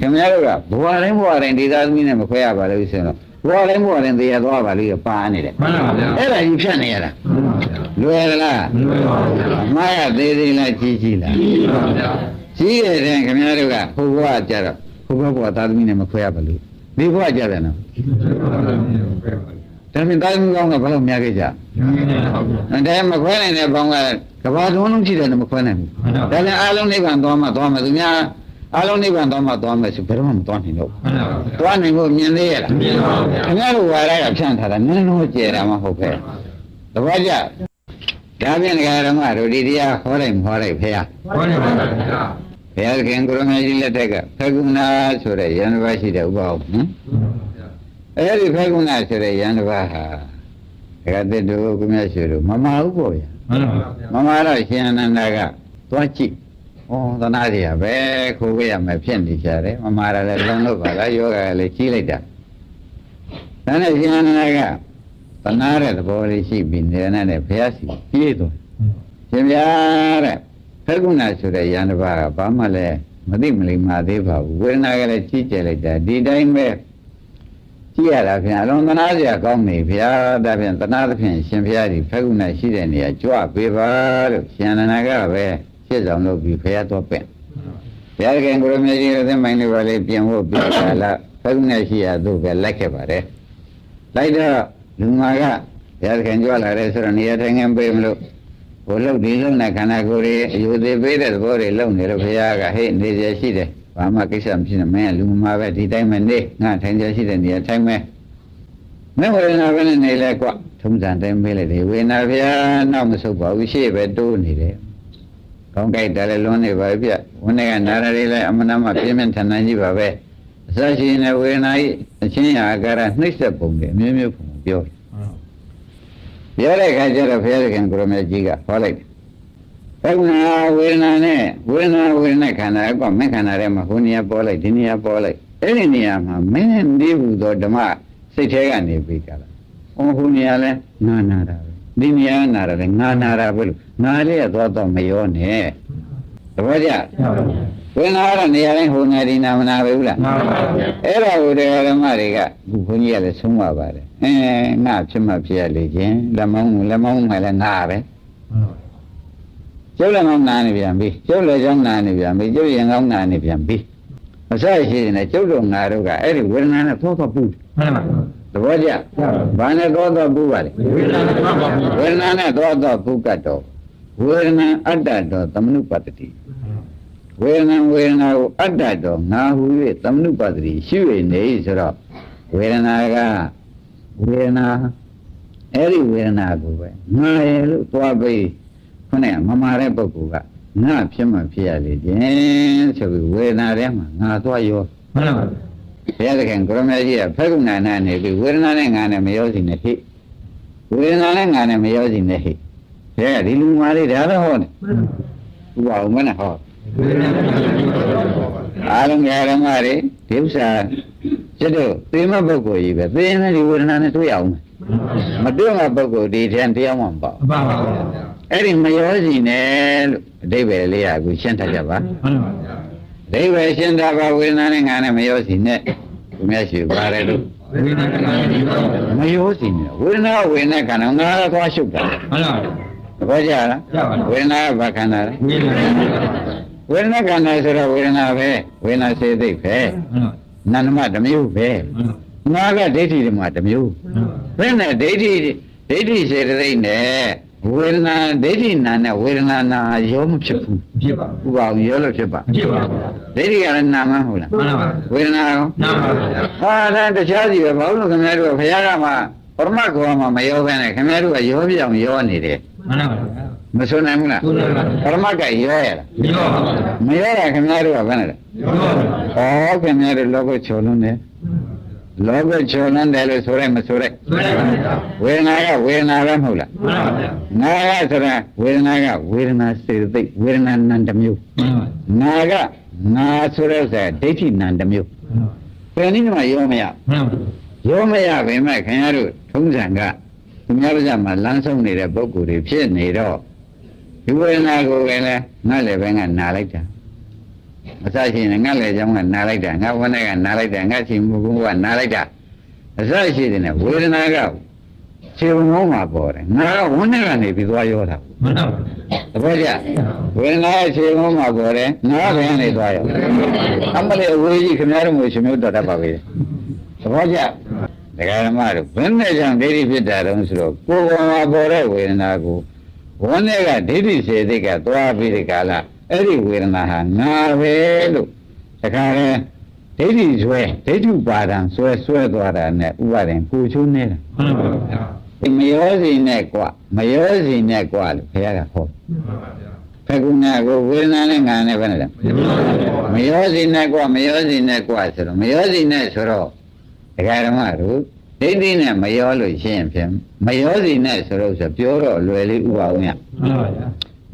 ခင်ဗျားတို့ကဘဝတိုင်းဘဝတိုင်းဒေသသမီးနဲ့မခွဲရပါလို့ဆိုရင်တော့ဘဝတိုင်းဘဝတိုင်းတရားသွားပါလို့ပါနေတယ်မှန်ပါဗျာအဲ့ဒါကြီးဖြတ်နေရတာမှန်ပါဗျာလွယ်လားမလွယ်ပါဘူးဗျာအမှားရသေးသေးလားကြီးကြီးလားကြီးပါဗျာကြီးရတဲ့ခင်ဗျားတို့ကဟိုဘဝကြတော့ဟိုဘဝသာသမီနဲ့မခွဲရပါလို့ဒီဘဝကြတယ်နော်ဒါဖြင့်သာသမီကောင်းကဘာလို့များခဲ့ကြအဲဒါမခွဲနိုင်တဲ့ဘောင်းကကဘာလုံးလုံးရှိတယ်လို့မခွဲနိုင်ဘူးဒါလည်းအားလုံးနိဗ္ဗာန်သွားမှသွားမှသူများ အားလုံးနိဗ္ဗာန်သွားမှသွားမယ်ဆိုဘယ်တော့မှမသွားနိုင်တော့မှန်ပါဗျာသွားနိုင်ဖို့မြင်သေးရလားမြင်ပါဗျာခင်ဗျားတို့ဝါရကဖြန့်ထားတာနည်းနည်းကျဲတာမှဟုတ်ပဲသဘောကျဒါဖြင့်ဒကာရမတို့ဒီတရားဟောလိုက်မဟောလိုက်ဖေဟာဟောနေပါဗျာဘုရားသခင်ကိုရမကြီးလက်ထက်ကဖကုဏဆိုတဲ့ယန္တဘာရှိတဲ့ဥပအောင်နော်အဲဒီဖကုဏဆိုတဲ့ယန္တဘာဟာဒကာသစ်တို့ကုမြတ်ရှိတို့မမဟုတ်ပေါ့ဗျာမှန်ပါဗျာမမတော့ရှင်အနန္ဒာကသွားကြည့် ဩသနာစီကပဲခိုးခဲ့ရမယ်ဖြစ်နေကြတယ်မမရလည်းလုံးလို့ပါလားယောဂကလည်းကြီးလိုက်တာဒါနဲ့ရှင်အနန္ဒာကသနာတဲ့သဘောလေးရှိပြီးနေနဲ့ဘုရားစီပြေးသွားရှင်ဗျာတဲ့ဖကုဏဆိုတဲ့ယန္တဘာကဘာမှလည်းမသိမလိမ္မာသေးပါဘူးဝေဒနာကလည်းကြီးကျယ်လိုက်တာဒီတိုင်းပဲကြည့်ရတာဖြင့်အလုံးသနာစရာကောင်းနေဗျာဒါဖြင့်သနာသဖြင့်ရှင်ဘုရားဒီဖကုဏရှိတဲ့နေရာကြွပေးပါလို့ရှင်အနန္ဒာကပဲ ရှင်းဆောင်လုပ်ပြီးဘုရားတော့ပင့်ဘုရားခင်ကိုရမေကြီးရဲ့သမိုင်းလေးပါလေးပြင်ဖို့ပြတာလားဖကုဏရှိရသူ့ပဲလိုက်ခဲ့ပါတယ်လိုက်တော့လူမာကဘုရားခင်ကြွလာတဲ့ဆိုတော့နေရာထိုင်ငင်းပေးမလို့ဘိုလ်လုတ်ဒီလုံးနဲ့ခန္ဓာကိုယ်ရဲ့အယူသေးပေးတဲ့သဘောတွေလုံနေလို့ဘုရားကဟဲ့နေရရှိတယ်ဘာမှကိစ္စမရှိနဲ့မင်းကလူမာပဲဒီတိုင်းမနေငါထိုင်ရရှိတဲ့နေရာထိုင်မယ်မဝေဒနာပဲနဲ့နေလဲကွထုံးစံတိုင်းမေးလိုက်တယ်ဝေဒနာဗျာနောက်မဆုတ်ပါဘူးရှေ့ပဲတိုးနေတယ် ကောင်းကြိုက်တယ်လည်းလွန်နေပါပြီဗျဝန်းထဲကနာရလေးလည်းအမနာမပြင်းပြင်းထန်ထန်ကြီးပါပဲအစရှိနေဝေဒနာဤအချင်းရာအာကာရနှိမ့်ဆက်ပုံတွေအမျိုးမျိုးပုံပြောတယ်ပြောတဲ့အခါကျတော့ဘုရားခင်ကိုရမေကြီးကဟောလိုက်တယ်ဘယ်နာဝေဒနာနဲ့ဝေဒနာဝေဒနာခန္ဓာကမင်းခန္ဓာထဲမှာဟိုနေရာပေါ်လိုက်ဒီနေရာပေါ်လိုက်အဲ့ဒီနေရာမှာမင်းနေဘူးသောဓမ္မစိတ်ထဲကနေပြီးကြလားဟိုဟိုနေရာလဲငါနာတာပဲ ဒီနေရာနာတာလဲငါနာတာပဲလို့ငါလေးကသွားတော့မရောနဲ့သဘောကျဝေဒနာကတော့နေရာတိုင်းဟိုနေဒီနာမနာပဲဘူးလားမှန်ပါဗျာအဲ့ဒါကိုတရားဓမ္မတွေကအခုဘုန်းကြီးကလည်းဆုံးပါပါတယ်အဲငါဖြစ်မှဖြစ်ရလေခြင်းလက်မောင်းလက်မောင်းမှလည်းငါပဲကျုပ်လည်းမောင်းနာနေပြန်ပြီကျုပ်လည်းကြောင်းနာနေပြန်ပြီကျုပ်ရင်ကောင်းနာနေပြန်ပြီအစရှိနေကျုပ်တို့ငါတို့ကအဲ့ဒီဝေဒနာနဲ့သောသောပူမှန်ပါ သဘောကျဘာနဲ့သောသောပူပါလဲဝေဒနာမှန်ပါဗျာဝေဒနာနဲ့သောသောပူကတ်တော်ဝေဒနာအတ္တတော်သမနုပတ္တိဝေဒနာဝေဒနာကိုအတ္တတော်ငါဟူ၍သမနုပတ္တိရှိ၍နေဆိုတော့ဝေဒနာကဝေဒနာအဲ့ဒီဝေဒနာကိုပဲငါရဲ့လို့သွားပြီးခုနကမမာတဲ့ပုဂ္ဂိုလ်ကငါဖြစ်မှဖြစ်ရလေခြင်းဆိုပြီးဝေဒနာထဲမှာငါသွားရောမှန်ပါ ဘုရားသခင်ကိုရမေကြီးကဖက်ကုဏနာနေပြီးဝေဒနာနဲ့ငါနဲ့မရောစီနဲ့ဟိဝေဒနာနဲ့ငါနဲ့မရောစီနဲ့ဟိဘုရားဒီလူမာလေးဒါတော့ဟောတယ်ဥပအောင်မနဲ့ဟောဝေဒနာမှန်ပါအားလုံးဓမ္မတွေဒီဥစ္စာကျွတ်တို့သေမပုဂ္ဂိုလ်ကြီးပဲသေရင်လည်းဒီဝေဒနာနဲ့တွေ့ရအောင်မယ်မတွေ့မှပုဂ္ဂိုလ်ဒီထန်တရားမှမပေါ့မှန်ပါဗျာအဲ့ဒီမရောစီနဲ့လို့အဓိပ္ပာယ်လေးကအခုရှင်းထားကြပါမှန်ပါဗျာ အဓိပ္ပာယ်ရှင်းထားပါဝေဒနာနဲ့ငါနဲ့မရောစီနဲ့သူများရှိပါတယ်လို့ဝေဒနာမှန်ပါမရောစီနဲ့ဝေဒနာဝေဒနာခန္ဓာငါကသွားရှုပ်တာမှန်ပါသဘောကျလားရပါဝေဒနာကဘာခန္ဓာလဲဝေဒနာမှန်ပါဝေဒနာခန္ဓာဆိုတော့ဝေဒနာပဲဝေဒနာစေသိက်ပဲမှန်ပါနန္ဒမတစ်မျိုးပဲမှန်ပါငါကဒိဋ္ဌိဓမ္မတစ်မျိုးဘယ်နဲ့ဒိဋ္ဌိဒိဋ္ဌိစေတသိက်နဲ့ ဝေဒနာဒိဋ္ဌိနာနဲ့ဝေဒနာနာရောမဖြစ်ဘူးဖြစ်ပါဥပအောင်ရောလို့ဖြစ်ပါဖြစ်ပါဒိဋ္ဌိကလည်းနာမဟုတ်လားမှန်ပါဝေဒနာရောနာပါဗျာဟာဒါတခြားစီပဲဘာလို့ခင်ဗျားတို့ကဘုရားကမှပရမတ်ကောမှာမရောဘဲနဲ့ခင်ဗျားတို့ကရောပြောင်ရောနေတယ်မှန်ပါဗျာမဆိုနိုင်ဘူးလားဆိုနိုင်ပါပရမတ်ကရောရလားရောပါဗျာမရောတာခင်ဗျားတို့ကဘယ်နဲ့လဲရောပါဗျာဩခင်ဗျားတို့လောကချော်လွန်းတယ် လောကချော်လွန်းတယ်လို့ဆိုလိုက်မဆိုလိုက်ဆိုလိုက်ပါဗျာဝေဒနာကဝေဒနာပဲမဟုတ်လားမှန်ပါဗျာနာကဆိုတာဝေဒနာကဝေဒနာစေတသိက်ဝေဒနာနံတစ်မျိုးမှန်ပါနာကနာဆိုတဲ့ဆိုဒိဋ္ဌိနံတစ်မျိုးဘယ်နည်းမှရောမရမှန်ပါရောမရပဲမဲ့ခင်ဗျားတို့ထုံးစံကသူများပါးမှာလမ်းဆုံးနေတဲ့ပုံကိုယ်တွေဖြစ်နေတော့ဒီဝေဒနာကိုလည်းငါလည်းပဲငါနာလိုက်တာ အစရှိရင်ငါလည်းကြောင်းကနားလိုက်တာငါဝန်းထဲကနားလိုက်တာငါချင်းမကုန်းကနားလိုက်တာအစရှိတဲ့နဲ့ဝေဒနာကခြေဝုံမှာပေါ်တယ်ငါကဝန်းထဲကနေပြီးသွားရောတာမှန်ပါသဘောကျဝေဒနာခြေဝုံမှာပေါ်တယ်ငါကဘယ်ကနေသွားရောအမလေးအဝေးကြီးခင်ဗျားတို့မျိုးရှင်မျိုးတော်တတ်ပါပဲသဘောကျဒကာဓမ္မတို့ဘယ်နဲ့ကြောင့်ဒိဋ္ဌိဖြစ်တာတုံးဆိုတော့ကိုယ်ပေါ်မှာပေါ်တဲ့ဝေဒနာကိုဝန်းထဲကဒိဋ္ဌိစေတိတ်ကသွားပြီးဒီကလာ အဲ့ဒီဝေဒနာဟာငါပဲလို့တခါလဲဒိဋ္ဌိဆွဲဒိဋ္ဌုပါဒံဆွဲဆွဲသွားတာနဲ့ဥပါဒံကိုချိုးနေတာမှန်ပါဗျာဒီမရောစီနဲ့ကွမရောစီနဲ့ကွလို့ခရကဟောမှန်ပါဗျာဖက်ကုနာကိုဝေဒနာနဲ့ငါနဲ့ပဲနဲ့မရောစီနဲ့ကွမရောစီနဲ့ကွဆိုတော့မရောစီနဲ့ဆိုတော့ဒကာဓမ္မတို့ဒိဋ္ဌိနဲ့မရောလို့ရှင်းဖြင့်မရောစီနဲ့ဆိုတော့ဆိုပြောတော့လွယ်လေးဥပါအောင်ရမှန်ပါဗျာ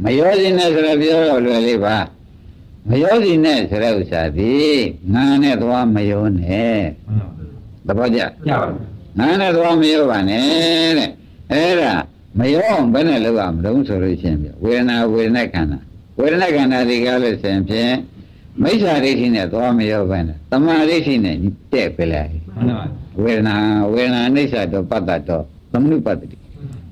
မရောစီနဲ့ဆိုတော့ပြောတော့လွယ်လေးပါမရောစီနဲ့ဆိုတဲ့ဥစ္စာဒီငါနဲ့သွားမရောနဲ့မှန်ပါဗျာသဘောကျရပါငါနဲ့သွားမရောပါနဲ့တဲ့အဲ့ဒါမရောအောင်ဘယ်နဲ့လုပ်ရမလို့ဆိုလို့ရှိရင်ပြဝေဒနာဝေဒနာခန္ဓာဝေဒနာခန္ဓာဒီကားလို့ဆိုရင်ဖြင့်မိစ္ဆာဒိဋ္ဌိနဲ့သွားမရောပါနဲ့တမာဒိဋ္ဌိနဲ့တဲ့ပြလိုက်မှန်ပါဝေဒနာဝေဒနာအနိစ္စတော့ပတ္တတော့သမနုပတ္တိ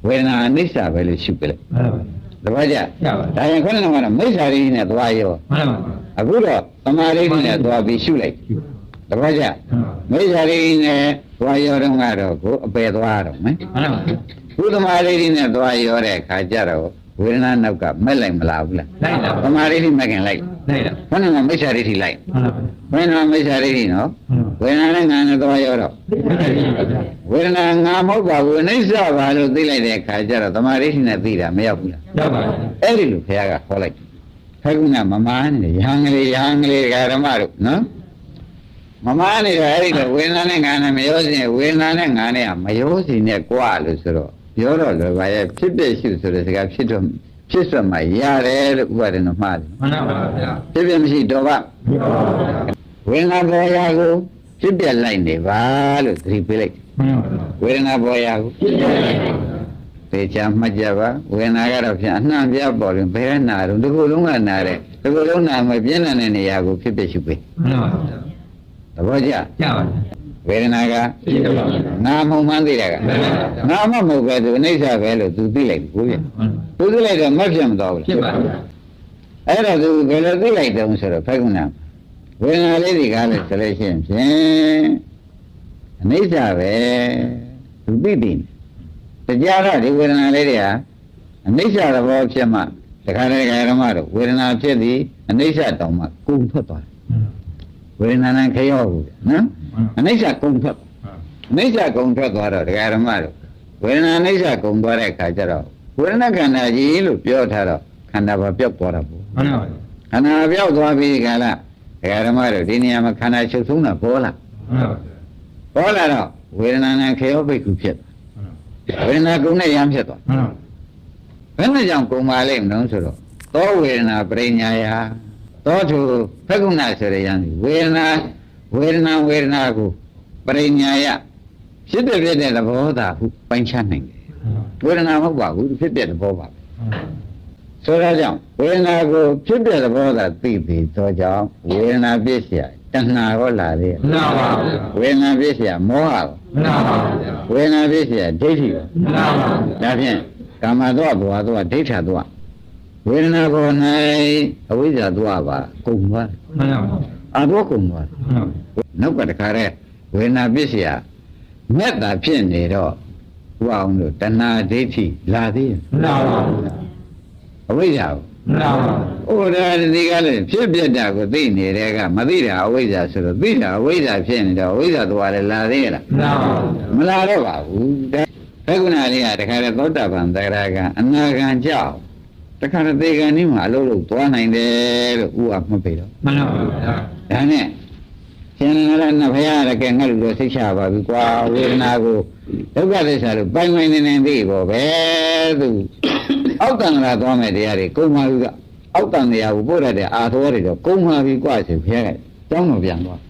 ဝေဒနာအနိစ္စပဲလို့ရှုပြလိုက်မှန်ပါ တပည့်ကြရပါဒါရင်ခဏကတော့မိစ္ဆာဒိဋ္ဌိနဲ့သွားရောမှန်ပါအခုတော့တမာဒိဋ္ဌိနဲ့သွားပြီးရှုလိုက်တပည့်ကြမိစ္ဆာဒိဋ္ဌိနဲ့သွားရောတော့ကတော့ကိုအပယ်သွားတော့မယ်မှန်ပါဘုသမာဓိဋ္ဌိနဲ့သွားရောတဲ့အခါကျတော့ ဝေဒနာနောက်ကမက်လိုက်မလားဘူးလားလိုက်တာသမာဓိဋ္ဌိမက်ခင်လိုက်လိုက်တာခဏကမိစ္ဆာဒိဋ္ဌိလိုက်မှန်ပါဝေဒနာမိစ္ဆာဒိဋ္ဌိနော်ဝေဒနာနဲ့ငါနဲ့သွားရောတော့ဝေဒနာငါမဟုတ်ပါဘူးအနိစ္စပါလို့သိလိုက်တဲ့အခါကျတော့သမာဓိဋ္ဌိနဲ့သိတာမရောက်ဘူးလားရပါအဲ့ဒီလိုဘုရားကခေါ်လိုက်ခကုဏမမားနေရဟန်းကလေးရဟန်းကလေးဓမ္မတို့နော်မမားနေတာအဲ့ဒီလိုဝေဒနာနဲ့ငါနဲ့မရောစင်ဝေဒနာနဲ့ငါနဲ့ကမရောစင်နဲ့ကြွလို့ဆိုတော့ ပြောတော့လည်းဘာရဲ့ဖြစ်ဖြစ်ရှုဆိုတဲ့စကားဖြစ်တော့ဖြစ်ဆွတ်မှရတယ်လို့ဥပါဒနာမှားတယ်မှန်ပါဗျာဖြစ်ဖြစ်မရှိတော့ပါမှန်ပါဗျာဝေဒနာပေါ်ရာကိုဖြစ်ပြလိုက်နေပါလို့သတိပေးလိုက်မှန်ပါဝေဒနာပေါ်ရာကိုသေချာမှတ်ကြပါဝေဒနာကတော့ဖြင့်အနှံ့ပြပေါ်ရင်ဘယ်နာတော့ဒီကုလုံးကနာတယ်ဒီကုလုံးနာမပြင်းတဲ့နေရာကိုဖြစ်ဖြစ်ရှုပေးမှန်ပါဗျာသဘောကျရပါ ဝေဒနာကဖြစ်ပါဗျာငါမှုံမှန်းသိတယ်ကငါမှမဟုတ်ပဲသူအိဋ္ဌပဲလို့သူသိလိုက်ဘူးပြသူသိလိုက်တော့မဖြစ်မတော်ဘူးဖြစ်ပါဗျာအဲ့ဒါသူဘယ်လိုသိလိုက်တုံးဆိုတော့ဖက်ကုဏဝေဒနာလေးဒီကားလို့ဆိုလို့ရှိရင်ဖြင့်အိဋ္ဌပဲသူသိပြီတရားတော့ဒီဝေဒနာလေးတွေဟာအိဋ္ဌသဘောဖြစ်မှတခါတည်းဓမ္မတို့ဝေဒနာဖြစ်သည်အိဋ္ဌတောင်မှကုံထွက်သွားတယ်ဝေဒနာနဲ့ခရောဘူးနော် အိဋ္ဌကုံထွက်အိဋ္ဌကုံထွက်သွားတော့တရားဓမ္မတို့ဝေဒနာအိဋ္ဌကုံသွားတဲ့အခါကျတော့ဝေဒနာခန္ဓာကြီးလို့ပြောထားတော့ခန္ဓာဘာပြောက်သွားတာပေါ့မှန်ပါခန္ဓာပြောက်သွားပြီခါလားတရားဓမ္မတို့ဒီနေရာမှာခန္ဓာချုပ်ဆုံးတာပေါ်လာမှန်ပါပေါ်လာတော့ဝေဒနာနဲ့ခေယောပိတ်ခုဖြစ်ဝေဒနာကုံနဲ့ရမ်းဖြစ်သွားမှန်ပါဘယ်နဲ့ကြောင့်ကုံပါလိမ့်မလို့ဆိုတော့သောဝေဒနာပရိညာယသောသူဖက္ကုဏဆိုရရန်ဝေဒနာ ဝေဒနာဝေဒနာကိုပရိညာယဖြစ်တဲ့ဖြစ်တဲ့သဘောသာဟုပိုင်းခြားနိုင်တယ်ဝေဒနာမဟုတ်ပါဘူးဖြစ်တဲ့သဘောပါပဲဆိုတော့ကြောင့်ဝေဒနာကိုဖြစ်တဲ့သဘောသာသိပြီးသောကြောင့်ဝေဒနာပြည့်စရာတဏှာရောလာတယ်မှန်ပါဘူးဝေဒနာပြည့်စရာမောဟရောမှန်ပါဘူးဝေဒနာပြည့်စရာဒိဋ္ဌိရောမှန်ပါဘူးဒါဖြင့်ကာမသောဘဝသောဒိဋ္ဌာသောဝေဒနာပေါ်၌အဝိဇ္ဇာသောပါကုန်သွားမှန်ပါဘူး အာဘောကုန်သွားနောက်ကတခါတဲ့ဝေနာပစ္စယမေတ္တာဖြစ်နေတော့ဘုရားအောင်လို့တဏှာဒိဋ္ဌိလာသေးရဲ့မှန်ပါဘူးအဝိဇ္ဇာကိုမှန်ပါဘူးဩဒါဒီကလည်းဖြစ်ပြတာကိုသိနေတဲ့ကမသိတာအဝိဇ္ဇာဆိုတော့သိတာအဝိဇ္ဇာဖြစ်နေတော့အဝိဇ္ဇာသွားတယ်လာသေးရဲ့လားမှန်ပါဘူးမလာတော့ပါဘူးဘဂုဏလေးကတခါတဲ့သောတာပန်သရကအနာဂံကြောက်တခါတဲ့သေကံนี่မှာအလုပ်လုပ်သွားနိုင်တယ်လို့ဥကမှတ်ပေတော့မှန်ပါဘူး ဒါနဲ့ရှင်ရဏနဘုရားရကဲငါလူတို့သိချပါပြီကွာဝေဒနာကိုဒုက္ခသစ္စာလို့ပိုင်ပိုင်နေနေသိပေါ့ပဲသူအောက်တန်လာသွားမယ်တရားတွေကုံပါပြီကအောက်တန်တရားကိုပို့ရတဲ့အာသောတွေတော့ကုံပါပြီကွာဆိုဘုရားကကျောင်းတော်ပြန်သွား